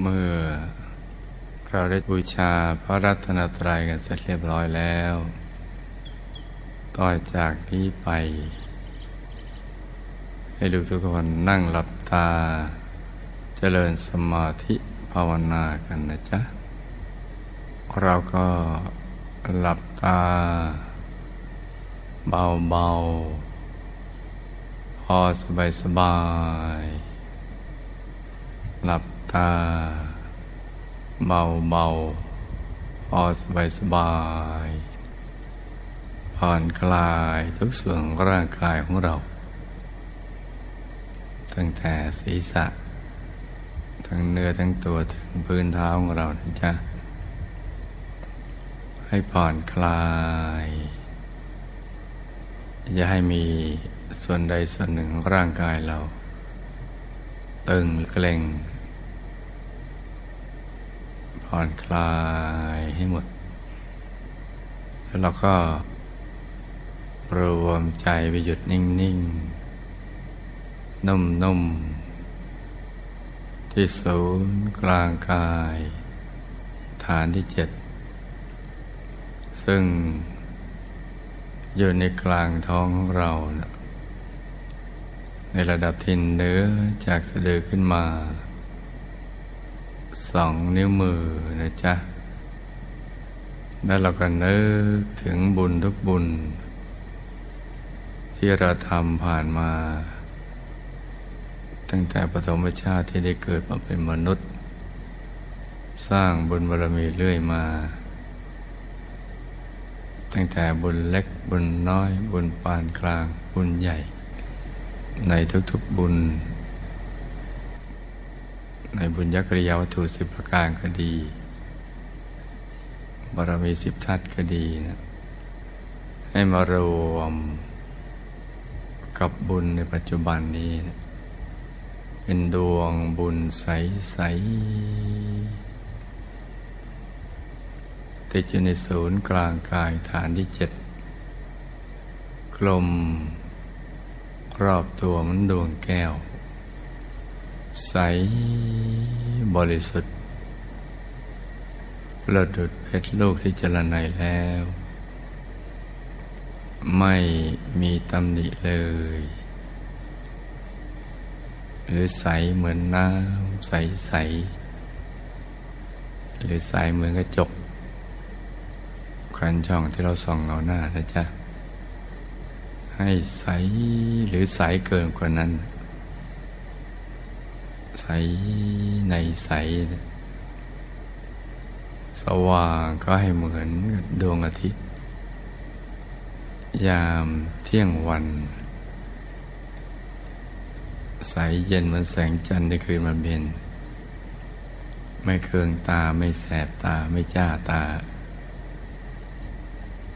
เมื่อเราได้บูชาพระรัตนตรัยกันเสร็จเรียบร้อยแล้ว ต่อจากนี้ไป ให้ลูกทุกคนนั่งหลับตา เจริญสมาธิภาวนากันนะจ๊ะ เราก็หลับตา เบาๆ พอสบายสบายๆหลับ ตาเบาๆพอสบายสบาย ผ่อนคลายทุกส่วนของร่างกายของเรา ตั้งแต่ศีรษะ ทั้งเนื้อทั้งตัวถึงพื้นเท้าของเรานะจ๊ะให้ผ่อนคลาย อย่าให้มีส่วนใดส่วนหนึ่งของร่างกายเรา ตึงเกร็ง ผ่อนคลายให้หมด แล้วเราก็ รวมใจไปหยุดนิ่ง ๆ นุ่ม ๆ ที่ศูนย์กลางกาย ฐานที่เจ็ด ซึ่งอยู่ในกลางท้องของเรานะในระดับที่เนื้อจากสะดือขึ้นมา สองนิ้วมือนะจ๊ะ แล้วเราก็นึกถึงบุญทุกบุญ ที่เราทำผ่านมา ตั้งแต่ปฐมชาติที่ได้เกิดมาเป็นมนุษย์ สร้างบุญบารมีเรื่อยมา ตั้งแต่บุญเล็กบุญน้อย บุญปานกลางบุญใหญ่ ในทุกๆบุญ ในบุญยกริยาวัตถุสิบประการก็ดี บารมีสิบทัศก็ดีนะให้มารวมกับบุญในปัจจุบันนี้นะเป็นดวงบุญใส ๆ ติดอยู่ในศูนย์กลางกายฐานที่เจ็ดกลมรอบตัวมันดวงแก้ว ใสบริสุทธิ์ประดุดเพชรลูกที่เจรไนแล้ว ไม่มีตำหนิเลย หรือใสเหมือนน้ำใสใสๆหรือใสเหมือนกระจกคันช่องที่เราส่องเอาหน้านะจ๊ะ ให้ใสหรือใสเกินกว่านั้น ใสในใส สว่างก็ให้เหมือนดวงอาทิตย์ ยามเที่ยงวัน ใสเย็นเหมือนแสงจันทร์ในคืนวันเพ็ญไม่เคืองตาไม่แสบตาไม่จ้าตา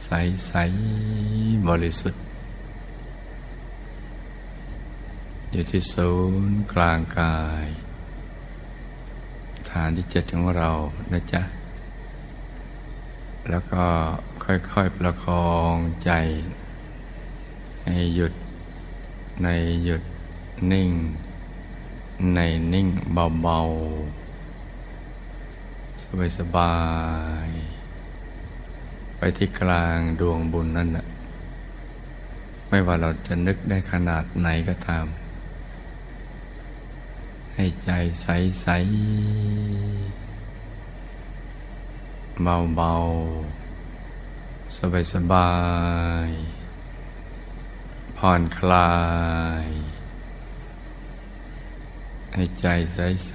ใสใสบริสุทธิ์ อยู่ที่ศูนย์กลางกาย ฐานที่เจ็ดของเรานะจ๊ะ แล้วก็ค่อยๆประคองใจ ให้หยุดในหยุดนิ่ง ในนิ่งเบาๆ สบายๆ ไปที่กลางดวงบุญนั่นนะไม่ว่าเราจะนึกได้ขนาดไหนก็ตาม ให้ใจใสๆเบาๆสบายๆผ่อนคลาย ให้ใจใส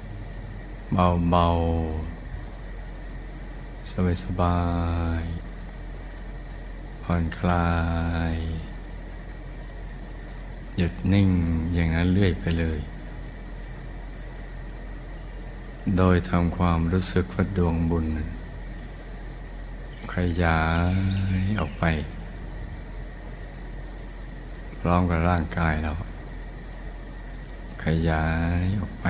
ๆเบาๆสบายๆผ่อนคลาย หยุดนิ่งอย่างนั้นเรื่อยไปเลย โดยทำความรู้สึกว่าดวงบุญ ขยายออกไป พร้อมกับร่างกายเรา ขยายออกไป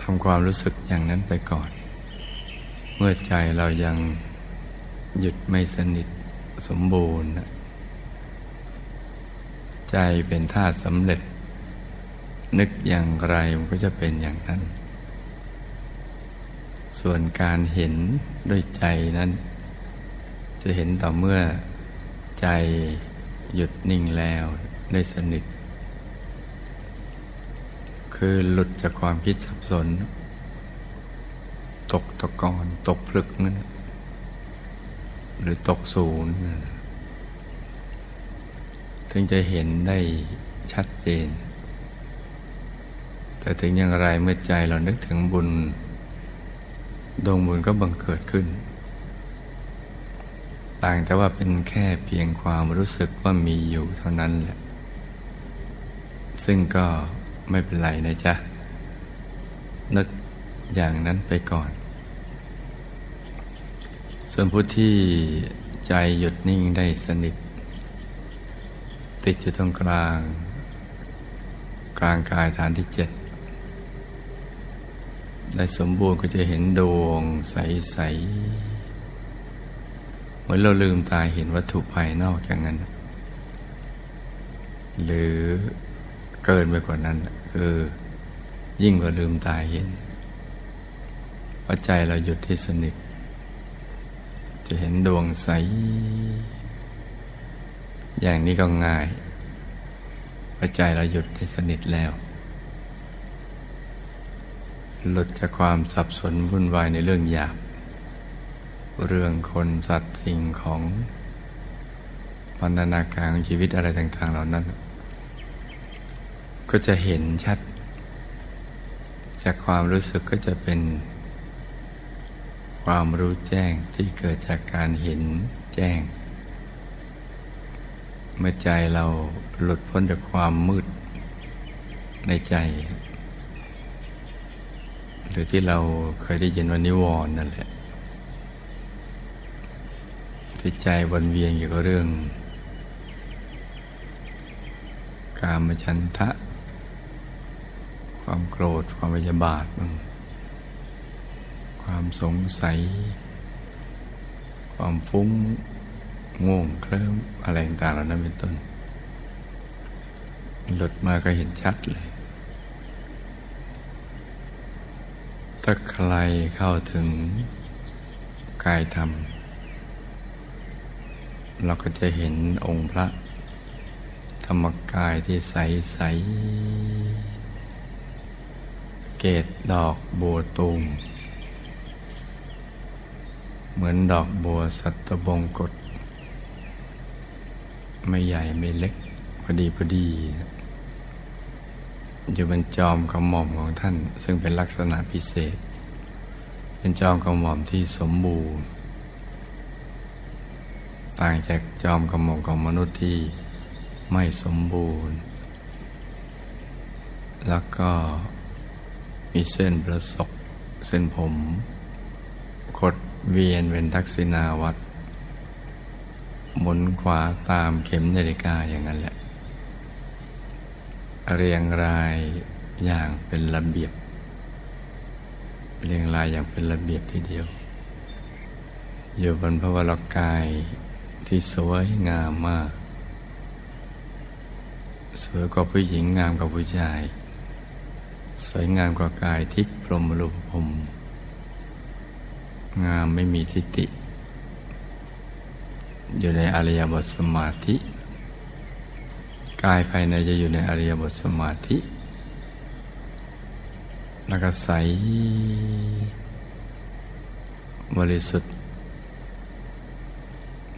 ทำความรู้สึกอย่างนั้นไปก่อน เมื่อใจเรายังหยุดไม่สนิทสมบูรณ์ ใจเป็นธาตุสำเร็จ นึกอย่างไรมันก็จะเป็นอย่างนั้น ส่วนการเห็นด้วยใจนั้น จะเห็นต่อเมื่อใจหยุดนิ่งแล้วได้สนิท คือหลุดจากความคิดสับสน ตกตะกอนตกพลึกนั่นหรือตกศูนย์ถึงจะเห็นได้ชัดเจน แต่ถึงอย่างไรเมื่อใจเรานึกถึงบุญ ดวงบุญก็บังเกิดขึ้น ต่างแต่ว่าเป็นแค่เพียงความรู้สึกว่ามีอยู่เท่านั้นแหละ ซึ่งก็ไม่เป็นไรนะจ๊ะ นึกอย่างนั้นไปก่อน ส่วนผู้ที่ใจหยุดนิ่งได้สนิท ติดอยู่ตรงกลาง กลางกายฐานที่เจ็ด ได้สมบูรณ์ก็จะเห็นดวงใส ๆ เหมือนเราลืมตาเห็นวัตถุภายนอกอย่างนั้น หรือเกินไปกว่านั้น คือยิ่งกว่าลืมตาเห็นพราะใจเราหยุดที่สนิท จะเห็นดวงใส อย่างนี้ก็ง่ายพราะใจเราหยุดที่สนิทแล้ว หลุดจากความสับสนวุ่นวายในเรื่องหยาบ เรื่องคนสัตว์สิ่งของพันธนาการของชีวิตอะไรต่างๆเหล่านั้น ก็จะเห็นชัด จากความรู้สึกก็จะเป็น ความรู้แจ้งที่เกิดจากการเห็นแจ้ง เมื่อใจเราหลุดพ้นจากความมืดในใจ หรือที่เราเคยได้ยินว่านิวรณ์นั่นแหละที่ใจวนเวียนอยู่กับเรื่อง กามฉันทะ ความโกรธความพยาบาทบ้างความสงสัย ความฟุ้งง่วงเคลิ้มอะไรต่างๆเหล่านั้นเป็นต้น หลุดมาก็เห็นชัดเลย ถ้าใครเข้าถึงกายธรรม เราก็จะเห็นองค์พระ ธรรมกายที่ใสใสเกตดอกบัวตูม เหมือนดอกบัวสัตบงกฎไม่ใหญ่ไม่เล็กพอดีพอดี อยู่บนจอมกระหม่อมของท่าน ซึ่งเป็นลักษณะพิเศษ เป็นจอมกระหม่อมที่สมบูรณ์ ต่างจากจอมกระหม่อมของมนุษย์ที่ไม่สมบูรณ์ แล้วก็มีเส้นประศกเส้นผมขดเวียนเป็นทักษิณาวัตรหมุนขวาตามเข็มนาฬิกาอย่างนั้นแหละ เรียงรายอย่างเป็นระเบียบ เรียงรายอย่างเป็นระเบียบทีเดียว อยู่บนพระวรกายที่สวยงามมาก สวยกว่าผู้หญิงงามกว่าผู้ชาย สวยงามกว่ากายทิพย์พรหมรูปพรมงามไม่มีทิฏฐิอยู่ในอริยบทสมาธิ กายภายในจะอยู่ในอริยบทสมาธิ แล้วก็ใส บริสุทธิ์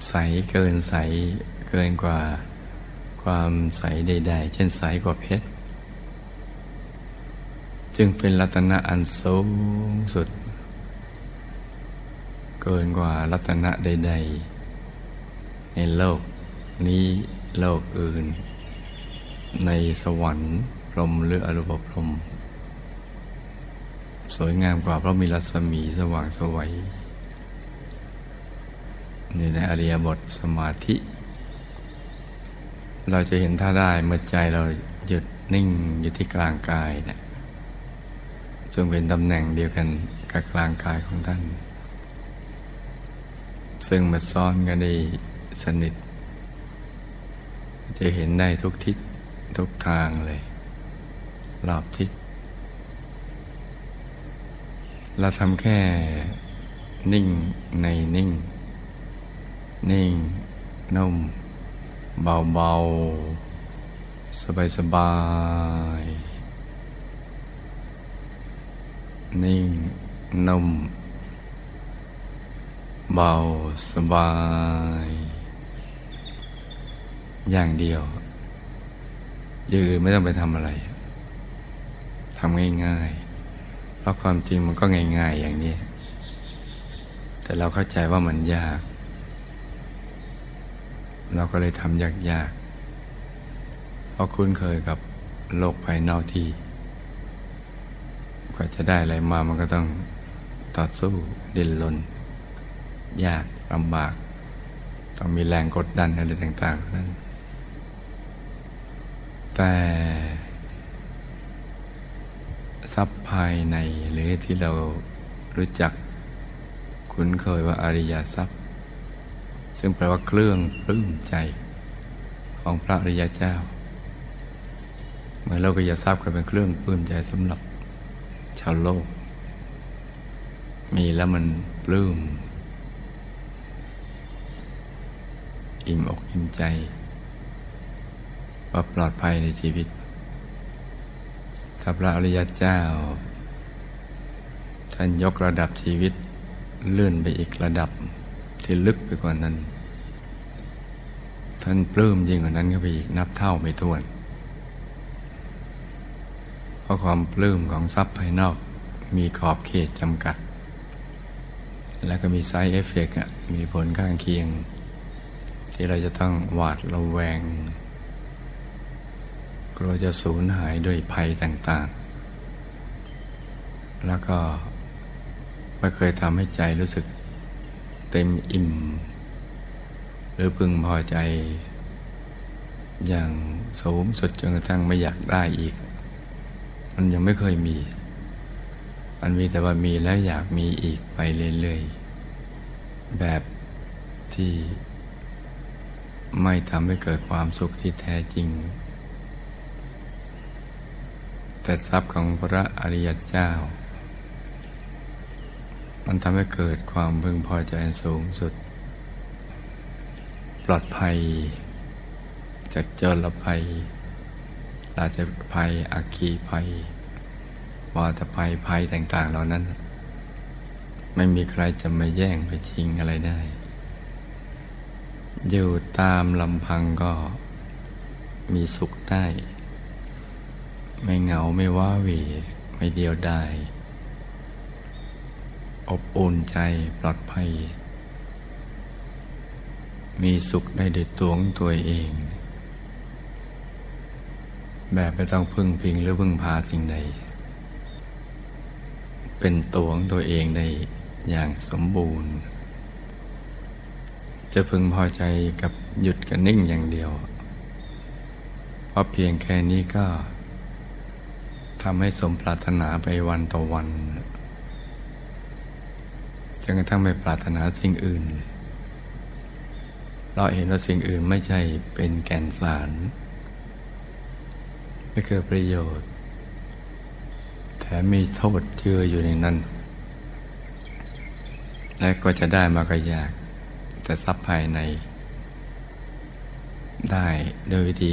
ใสเกินใสเกินกว่าความใสใดๆ เช่นใสกว่าเพชร จึงเป็นรัตนะอันสูงสุด เกินกว่ารัตนะใด ๆ ในโลกนี้โลกอื่น ในสวรรค์พรมหรืออรูปพรม สวยงามกว่าเพราะมีรัศมีสว่างสวัยอยู่ในอริยบทสมาธิ เราจะเห็นท่าได้เมื่อใจเราหยุดนิ่งอยู่ที่กลางกายเนะี่ยซึ่งเป็นตำแหน่งเดียวกันกับกลางกายของท่าน ซึ่งมาซ้อนกันได้สนิท จะเห็นได้ทุกทิศ ทุกทางเลยรอบทิศเราทำแค่นิ่งในนิ่ง นิ่ง นุ่ม เบาๆสบายๆนิ่ง นุ่ม เบาสบาย อย่างเดียว อยืนไม่ต้องไปทำอะไรทำง่ายๆ เพราะความจริงมันก็ง่าย ๆ อย่างนี้ แต่เราเข้าใจว่ามันยาก เราก็เลยทำยากๆ เพราะคุ้นเคยกับโลกภายนอกที่กว่าจะได้อะไรมามันก็ต้องต่อสู้ดิ้นรนยากลำบาก ต้องมีแรงกดดันอะไรต่าง ๆ นั้น แต่ทรัพย์ภายในหรือที่เรารู้จักคุ้นเคยว่าอริยทรัพย์ ซึ่งแปลว่าเครื่องปลื้มใจของพระอริยเจ้าเมื่อเราก็จะทราบกันเป็นเครื่องปลื้มใจสำหรับชาวโลก มีแล้วมันปลื้ม อิ่มอกอิ่มใจ ว่าปลอดภัยในชีวิต ถ้าพระอริยเจ้า ท่านยกระดับชีวิตเลื่อนไปอีกระดับที่ลึกไปกว่านั้น ท่านปลื้มยิ่งกว่านั้นก็ไปอีกนับเท่าไม่ถ้วน เพราะความปลื้มของทรัพย์ภายนอกมีขอบเขตจำกัด แล้วก็มีไซด์เอฟเฟกต์มีผลข้างเคียง ที่เราจะต้องหวาดระแวง กลัวจะสูญหายด้วยภัยต่าง ๆ แล้วก็ไม่เคยทำให้ใจรู้สึกเต็มอิ่ม หรือพึงพอใจ อย่างสูงสุดจนกระทั่งไม่อยากได้อีก มันยังไม่เคยมี มันมีแต่ว่ามีแล้วอยากมีอีกไปเรื่อยๆ แบบที่ไม่ทำให้เกิดความสุขที่แท้จริง แต่ทรัพย์ของพระอริยเจ้า มันทำให้เกิดความพึงพอใจสูงสุด ปลอดภัย จากจรภัย ราชภัยอัคคีภัยวาตภัยภัยต่าง ๆ เหล่านั้น ไม่มีใครจะมาแย่งไปชิงอะไรได้ อยู่ตามลำพังก็มีสุขได้ ไม่เหงาไม่ว้าเหวไม่เดียวดายอบอุ่นใจปลอดภัย มีสุขได้ด้วยตัวของตัวเอง แบบไม่ต้องพึ่งพิงหรือพึ่งพาสิ่งใด เป็นตัวของตัวเองได้อย่างสมบูรณ์ จะพึงพอใจกับหยุดกับนิ่งอย่างเดียว เพราะเพียงแค่นี้ก็ ทำให้สมปรารถนาไปวันต่อวันจนกระทั่งไม่ปรารถนาสิ่งอื่น เราเห็นว่าสิ่งอื่นไม่ใช่เป็นแก่นสาร ไม่เกิดประโยชน์ แถมมีโทษเจืออยู่ในนั้น และก็จะได้มาก็ยาก แต่ทรัพย์ภายใน ได้โดยวิธี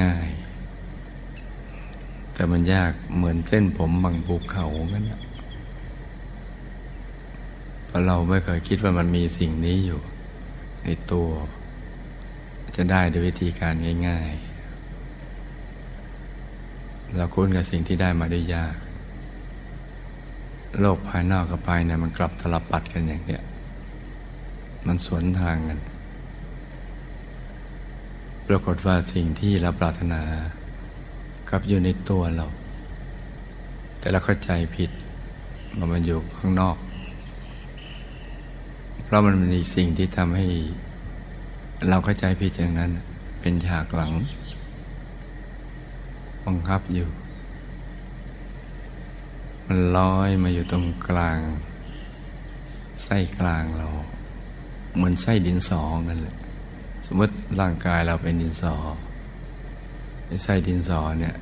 ง่าย ๆ แต่มันยากเหมือนเส้นผมบางภูเขางั้นเพราะเราไม่เคยคิดว่ามันมีสิ่งนี้อยู่ ในตัว จะได้โดยวิธีการง่าย ๆ เราคุ้นกับสิ่งที่ได้มาได้ยาก โลกภายนอกกับภายในมันกลับตลปัดกันอย่างเนี้ยมันสวนทางกัน ปรากฏว่าสิ่งที่เราปรารถนา กับอยู่ในตัวเรา แต่เราเข้าใจผิดว่ามันอยู่ข้างนอก เพราะมันมีสิ่งที่ทำให้ เราเข้าใจผิดอย่างนั้น เป็นฉากหลัง บังคับอยู่ มันลอยมาอยู่ตรงกลาง ไส้กลางเรา เหมือนไส้ดินสอกันเลยสมมติร่างกายเราเป็นดินสอในไส้ดินสอเนี่ย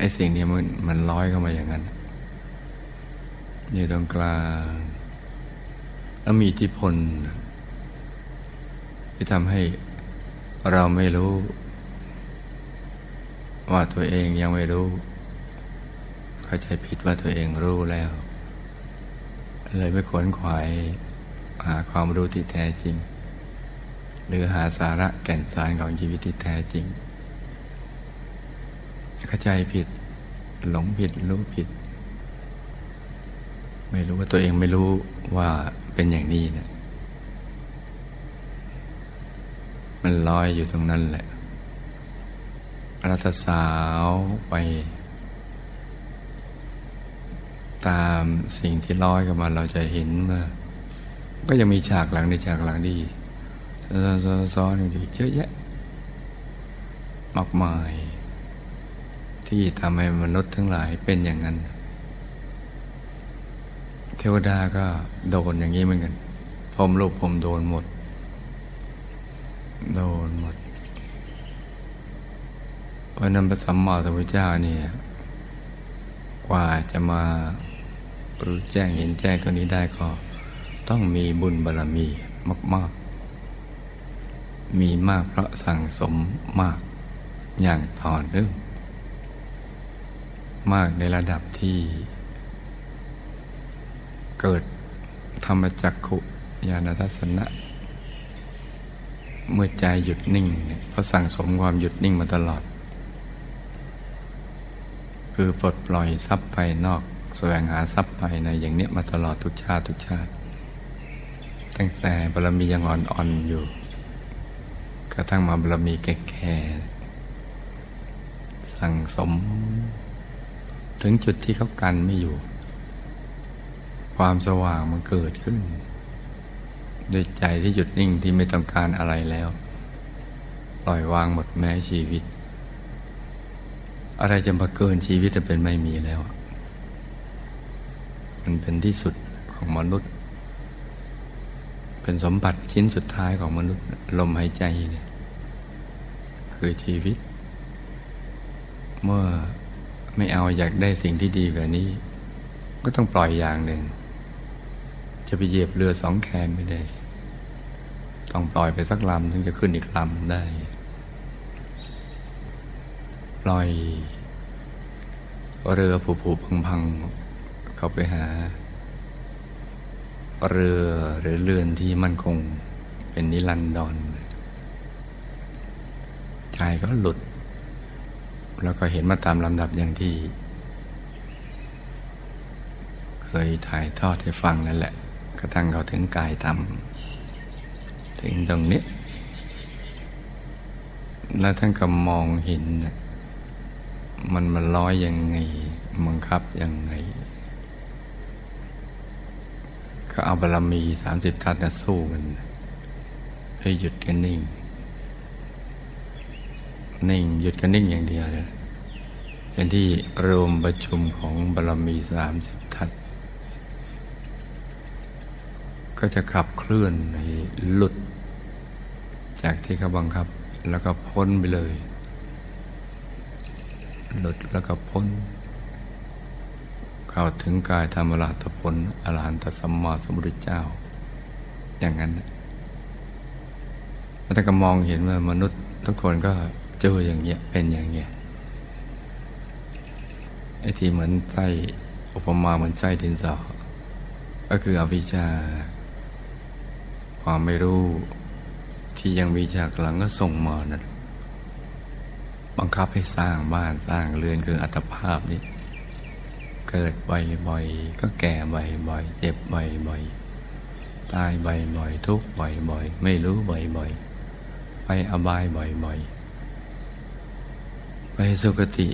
ไอ้สิ่งนี้มันมันลอยเข้ามาอย่างนั้นอยู่ตรงกลางแล้วมีอิทธิพลที่ทำให้เราไม่รู้ ว่าตัวเองยังไม่รู้ เข้าใจผิดว่าตัวเองรู้แล้ว เลยไม่ขวนขวายหาความรู้ที่แท้จริง หรือหาสาระแก่นสารของชีวิตที่แท้จริง เข้าใจผิด หลงผิดรู้ผิด ไม่รู้ว่าตัวเองไม่รู้ว่าเป็นอย่างนี้เนะมันลอยอยู่ตรงนั้นแหละเราจะสาวไป ตามสิ่งที่ลอยกับมาเราจะเห็นว่าก็ยังมีฉากหลังในฉากหลังดีซ้อนๆอยู่เยอะแยะมากมาย ที่ทำให้มนุษย์ทั้งหลายเป็นอย่างนั้น เทวดาก็โดนอย่างนี้เหมือนกันพรมลูกพรมโดนหมด โดนหมดเพราะนั้นพระสัมมาสัมพุทธเจ้าเนี่ย กว่าจะมารู้แจ้งเห็นแจ้งตัวนี้ได้ก็ต้องมีบุญบารรมีมาก ๆ มีมากเพราะสั่งสมมากอย่างต่อเนื่อง มากในระดับที่ เกิดธรรมจักขุญาณทัศนะ เมื่อใจหยุดนิ่งเพราะสั่งสมความหยุดนิ่งมาตลอด คือปลดปล่อยทรัพย์ภายนอก แสวงหาทรัพย์ภายในอย่างเนี้ยมาตลอดทุกชาติทุกชาติ ตั้งแต่บารมียังอ่อนๆอยู่กระทั่งมาบารมีแก่ๆสั่งสม ถึงจุดที่เขากันไม่อยู่ ความสว่างมันเกิดขึ้นด้วยใจที่หยุดนิ่งที่ไม่ต้องการอะไรแล้ว ปล่อยวางหมดแม้ชีวิต อะไรจะมาเกินชีวิตจะเป็นไม่มีแล้ว มันเป็นที่สุดของมนุษย์ เป็นสมบัติชิ้นสุดท้ายของมนุษย์ลมหายใจเนี่ยคือชีวิต เมื่อ ไม่เอาอยากได้สิ่งที่ดีกว่านี้ ก็ต้องปล่อยอย่างหนึ่ง จะไปเหยียบเรือสองแคมไม่ได้ ต้องปล่อยไปสักลำถึงจะขึ้นอีกลำได้ ปล่อย เรือผูผูพังพังๆเข้าไปหา เรือหรือเรือนที่มั่นคง เป็นนิรันดรใจก็หลุด แล้วก็เห็นมาตามลำดับอย่างที่ เคยถ่ายทอดให้ฟังนั่นแหละกระทั่งเขาถึงกายธรรมถึงตรงนี้ แล้วท่านก็มองเห็น มันมันร้อยยังไงบังคับยังไง ก็เอาบารมีสามสิบทัศนะสู้กันให้หยุดกันนิ่ง นิ่ง หยุดกันนิ่งอย่างเดียวเลยเป็นที่รวมประชุมของบารมีสามสิบทัศน์ก็จะขับเคลื่อนในหลุด จากที่เขาบังคับแล้วก็พ้นไปเลย หลุดแล้วก็พ้น เข้าถึงกายธรรมราตผลอรหันตสัมมาสัมพุทธเจ้า อย่างนั้นแล้วถ้าก็มองเห็นว่ามนุษย์ทุกคนก็ เจออย่างเงี้ยเป็นอย่างเงี้ยไอ้ที่เหมือนไส้อุปมาเหมือนไส้ดินสอก็คืออวิชชา ความไม่รู้ที่ยังมีจากหลังก็ส่งมานะบังคับให้สร้างบ้านสร้างเรือนคืออัตภาพนี้เกิดบ่อยๆก็แก่บ่อยๆเจ็บบ่อยๆตายบ่อยๆทุกข์บ่อยๆไม่รู้บ่อยๆไปอบายบ่อยๆ สุคติ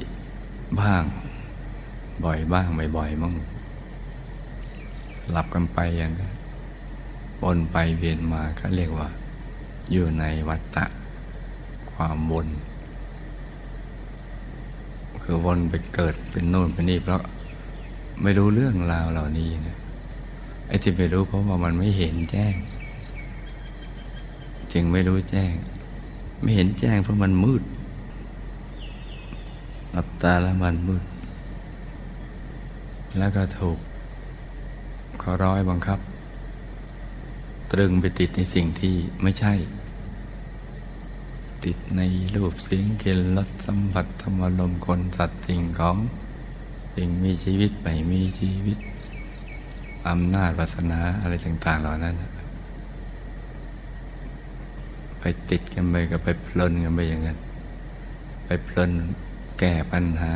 บ้าง บ่อยบ้างบ่อยมั่งหลับกันไปอย่างนั้นวนไปเวียนมาเขาเรียกว่า อยู่ในวัฏฏะความวนคือวนไปเกิดเป็นโน่นเป็นนี่เพราะไม่รู้เรื่องราวเหล่านี้นะไอ้ที่ไม่รู้เพราะว่ามันไม่เห็นแจ้ง จึงไม่รู้แจ้ง ไม่เห็นแจ้งเพราะมันมืด หลับตาแล้วมันมืด แล้วก็ถูกขาร้อยบังคับ ตรึงไปติดในสิ่งที่ไม่ใช่ ติดในรูปเสียงกลิ่นรสสัมผัสธรรมลมคนสัตว์สิ่งของสิ่งมีชีวิตไม่มีชีวิตอำนาจวาสนาอะไรต่าง ๆ เหล่านั้น ไปติดกันไปกับไปเพลินกันไปอย่างนั้น ไปเพลิน แก้ปัญหา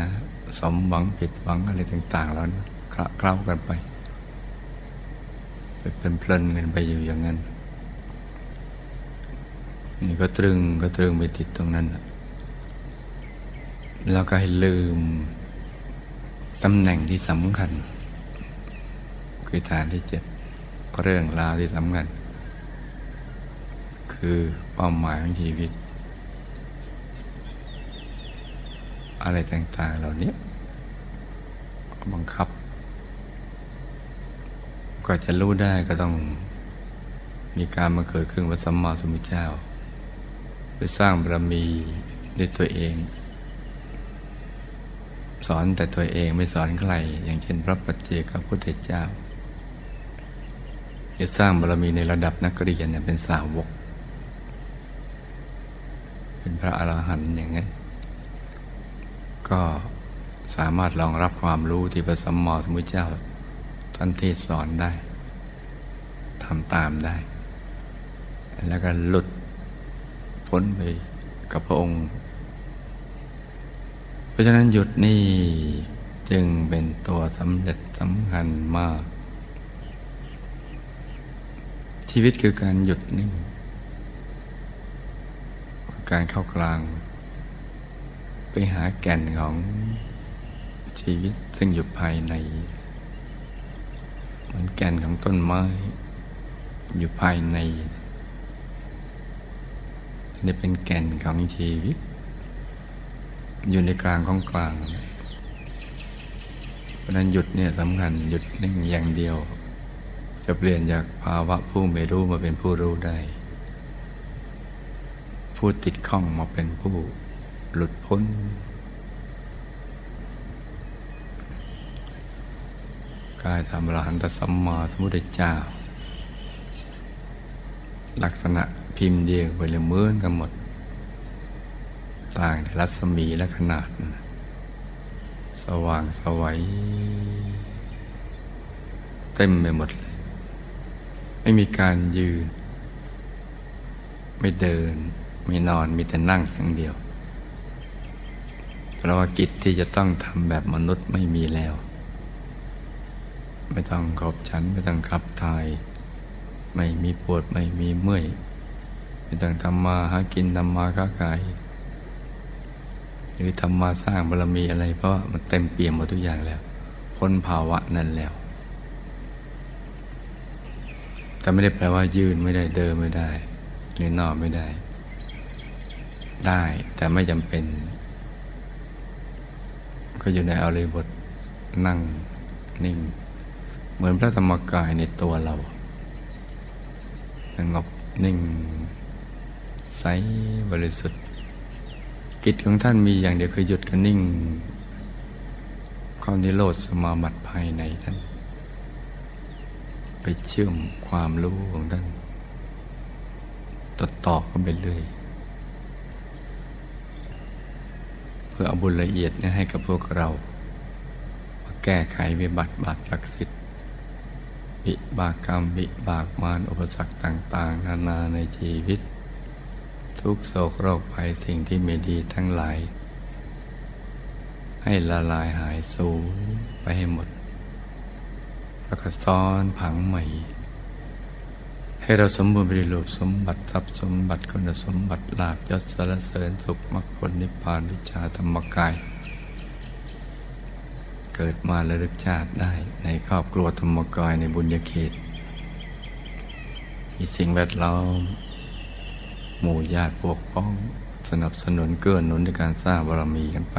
สมหวังผิดหวังอะไรต่าง ๆ แล้วนั้นคละเคล้ากันไปไปเป็นเพลินกันไปอยู่อย่างนั้นนี่ก็ตรึงก็ตรึงไปติดตรงนั้นแล้วก็ให้ลืมตำแหน่งที่สำคัญ คือฐานที่เจ็ดเรื่องราวที่สำคัญ คือเป้าหมายของชีวิต อะไรต่างๆ เหล่านี้บังคับ ก็จะรู้ได้ก็ต้องมีการมาเกิดขึ้นวัสัมมาสมุทเจ้าไปสร้างบารมีด้วยตัวเอง สอนแต่ตัวเองไม่สอนใคร อย่างเช่นพระปัจเจกพุทธเจ้าจะสร้างบารมีในระดับนักเรียนเนี่ยเป็นสาวก เป็นพระอรหันต์อย่างนั้น ก็สามารถรองรับความรู้ที่พระสัมมาสัมพุทธเจ้า ท่านเทศสอนได้ทำตามได้ แล้วก็หลุดพ้นไปกับพระองค์ เพราะฉะนั้นหยุดนี่จึงเป็นตัวสำเร็จสำคัญมาก ชีวิตคือการหยุดนิ่ง การเข้ากลาง ไปหาแก่นของชีวิตซึ่งอยู่ภายใน เหมือนแก่นของต้นไม้ อยู่ภายในนี่เป็นแก่นของชีวิต อยู่ในกลางของกลางเพราะนั้นหยุดเนี่ยสำคัญหยุดนิ่งอย่างเดียว จะเปลี่ยนจากภาวะผู้ไม่รู้มาเป็นผู้รู้ได้ ผู้ติดข้องมาเป็นผู้ หลุดพ้น กายธรรมรหันตสัมมาสมุทธเจ้า ลักษณะพิมพ์เดียวไปเลยเหมือนกันหมด ต่างแต่รัศมีและขนาด สว่างสวัยเต็มไปหมดเลย ไม่มีการยืน ไม่เดิน ไม่นอนมีแต่นั่งอย่างเดียว เพราะว่ากิจที่จะต้องทำแบบมนุษย์ไม่มีแล้ว ไม่ต้องขอบฉัน ไม่ต้องขับถ่าย ไม่มีปวดไม่มีเมื่อย ไม่ต้องทำมาหากินทำมาค้าขายหรือทำมาสร้างบารมีอะไร เพราะมันเต็มเปี่ยมหมดทุกอย่างแล้วพ้นภาวะนั่นแล้วแต่ไม่ได้แปลว่ายืนไม่ได้เดินไม่ได้ หรือนอนไม่ได้ ได้แต่ไม่จำเป็น ก็อยู่ในอริบทนั่งนิ่ง เหมือนพระธรรมกายในตัวเราสงบนิ่ง ใสบริสุทธิ์ กิจของท่านมีอย่างเดียวคือหยุดกันนิ่งความนิโรธสมาบัติภายในท่าน ไปเชื่อมความรู้ของท่านต่อต่อกันไปเรื่อยเพื่อเอาบุญละเอียดนี้ให้กับพวกเรา มาแก้ไขวิบัติบาปศักดิ์สิทธิ์วิบากกรรมวิบากมารอุปสรรคต่าง ๆ นานาในชีวิต ทุกโศกโรคภัยสิ่งที่ไม่ดีทั้งหลาย ให้ละลายหายสูญไปให้หมด แล้วก็ซ้อนผังใหม่ ให้เราสมบูรณ์บริรูปสมบัติทรัพย์สมบัติคุณสมบัติลาภยศสรรเสริญสุขมรรคผลนิพพานวิชาธรรมกาย เกิดมาระลึกชาติได้ในครอบครัวธรรมกายในบุญญาเขตมีสิ่งแวดล้อม หมู่ญาติพวกพ้องสนับสนุนเกื้อหนุนในการสร้างบารมีกันไป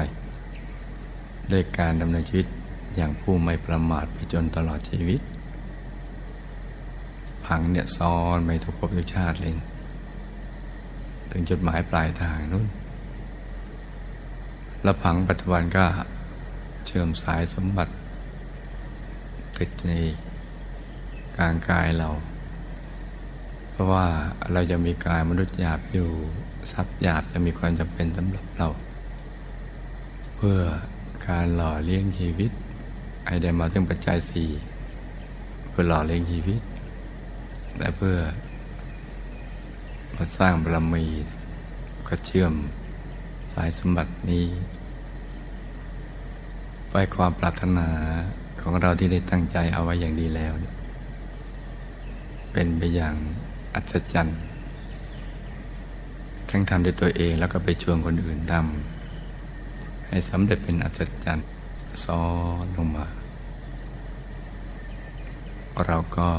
ด้วยการดำเนินชีวิตอย่างผู้ไม่ประมาทไปจนตลอดชีวิต ผังเนี่ยซ้อนไปทุกภพทุกชาติเลยถึงจุดหมายปลายทางนู้นและผังปัจจุบันก็เชื่อมสายสมบัติติดในกลางกายเรา เพราะว่าเราจะมีกายมนุษย์หยาบอยู่ทรัพย์หยาบจะมีความจำเป็นสำหรับเรา เพื่อการหล่อเลี้ยงชีวิตให้ได้มาถึงปัจจัยสี่เพื่อหล่อเลี้ยงชีวิต และเพื่อมาสร้างบารมีก็เชื่อมสายสมบัตินี้ ไปความปรารถนาของเราที่ได้ตั้งใจเอาไว้อย่างดีแล้ว เป็นไปอย่างอัศจรรย์ ทั้งทำด้วยตัวเองแล้วก็ไปชวนคนอื่นทำให้สำเร็จเป็นอัศจรรย์ซ้อนลงมา เราก็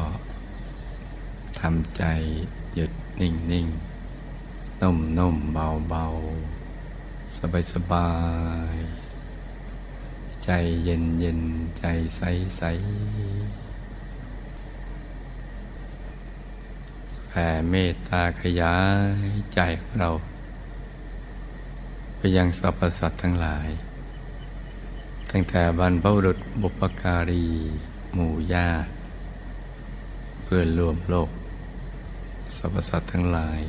ทำใจหยุดนิ่งนิ่งนุ่มนุ่มเบาเบาสบายสบาย ใจเย็นเย็นใจใสใสแผ่เมตตาขยายใจของเรา ไปยังสรรพสัตว์ทั้งหลาย ตั้งแต่บรรพบุรุษบุปการี หมู่ญาติเพื่อนรวมโลก สรรพสัตว์ทั้งหลาย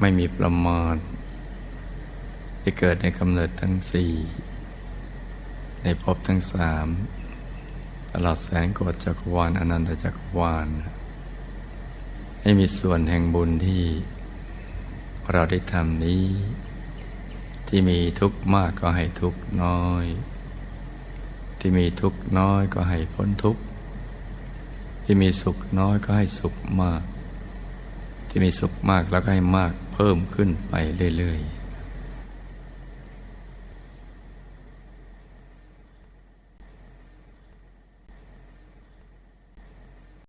ไม่มีประมาณที่เกิดในกำเนิดทั้งสี่ในภพทั้งสามตลอดแสนโกฏจักรวาลอนันตจักรวาล ให้มีส่วนแห่งบุญที่เราได้ทำนี้ ที่มีทุกข์มากก็ให้ทุกข์น้อย ที่มีทุกข์น้อยก็ให้พ้นทุกข์ ที่มีสุขน้อยก็ให้สุขมาก ที่มีสุขมากแล้วก็ให้มากเพิ่มขึ้นไปเรื่อยๆ